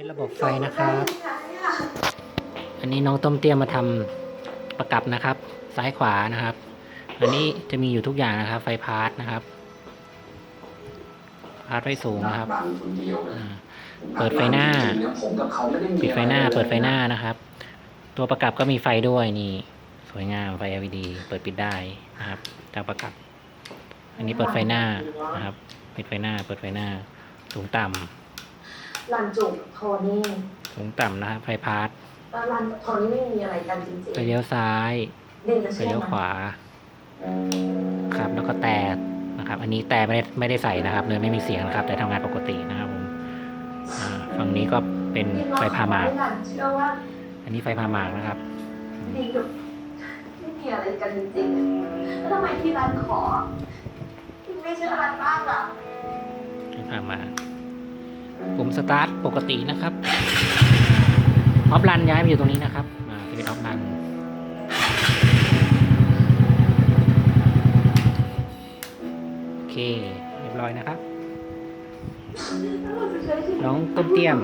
นี่ระบบไฟนะครับ อันนี้น้องต้มเตี้ยมมาทำประกับนะครับ ซ้ายขวานะครับ อันนี้จะมีอยู่ทุกอย่างนะครับ ไฟพาร์ทนะครับ พาร์ทไฟสูงนะครับ เปิดไฟหน้าเปิดไฟหน้า เปิดไฟหน้านะครับ ตัวประกับก็มีไฟด้วยนี่ สวยงามไฟ LED เปิดปิดได้นะครับจากประกับ อันนี้เปิดไฟหน้านะครับ ปิดไฟหน้า เปิดไฟหน้า สูงต่ำ รันจุกโทนี่สูงต่ำนะครับไฟพาร์ทแล้วรันโทนี่ไม่มีอะไรกันจริงไฟเลี้ยวซ้าย ๆดินจะไฟเชื่อเลี้ยวไหขมวา ครับ แล้วก็แต่นะครับ อันนี้แต่ไม่ได้ไม่ได้ใส่นะครับ เลยไม่มีเสียงนะครับ แต่ทำงานปกตินะครับผมอ่าฝั่งนี้ก็เป็นไฟพาหมากดินรันเชื่อว่าอันนี้ไฟพาหมากนะครับดินกับไม่มีอะไรกันจริงๆแล้วทำไมที่รันขอดินไม่เชื่อรันบ้างอะไฟพาหมากปุ่ มสตาร์ทปกตินะครับออฟลันย้ายมาอยู่ตรงนี้นะครับอ่าเป็นออฟลันโอเคเรียบร้อยนะครับ น้องต้นเตี้ยม